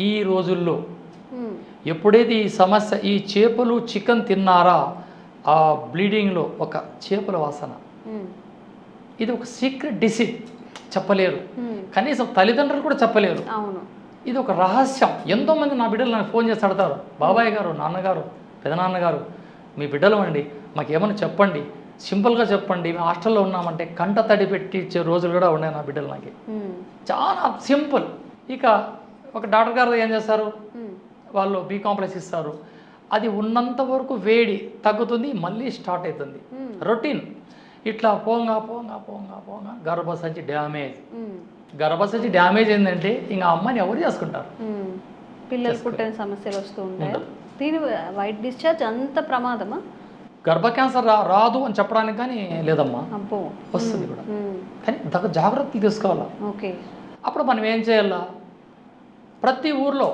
ఈ రోజుల్లో ఎప్పుడైతే ఈ సమస్య ఈ చేపలు చికెన్ తిన్నారా ఆ బ్లీడింగ్లో ఒక చేపల వాసన. ఇది ఒక సీక్రెట్ డిసీజ్ చెప్పలేరు. కనీసం తల్లిదండ్రులు కూడా చెప్పలేరు. ఇది ఒక రహస్యం. ఎంతోమంది నా బిడ్డలు నాకు ఫోన్ చేసి అడతారు బాబాయ్ గారు నాన్నగారు పెదనాన్నగారు మీ బిడ్డలు అండి మాకు ఏమైనా చెప్పండి సింపుల్గా చెప్పండి మేము హాస్టల్లో ఉన్నామంటే కంట తడి పెట్టి ఇచ్చే రోజులు కూడా ఉన్నాయి నా బిడ్డలు నాకు. చాలా సింపుల్. ఇక ఒక డాక్టర్ గారు ఏం చేస్తారు? వాళ్ళు బీ కాంప్లెక్స్ ఇస్తారు. అది ఉన్నంత వరకు వేడి తగ్గుతుంది మళ్ళీ స్టార్ట్ అవుతుంది. రొటీన్. ఇట్లా పోంగా పోంగా పోంగా పోంగా గర్భసంచి డ్యామేజ్. గర్భసంచి డ్యామేజ్ ఏంటంటే ఇంకా అమ్మాయిని ఎవరు చేసుకుంటారు. పిల్లలు పుట్టని సమస్యలు వస్తూ ఉంటాయి. దీని వైట్ డిశ్చార్జ్ అంత ప్రమాదమా? గర్భ క్యాన్సర్ రా రాదు అని చెప్పడానికి కానీ లేదమ్మా. వస్తుంది కూడా. కానీ దగ్గర జాగ్రత్తలు తీసుకోవాలా? ఓకే. అప్పుడు మనం ఏం చేయాలా? ప్రతి ఊర్లో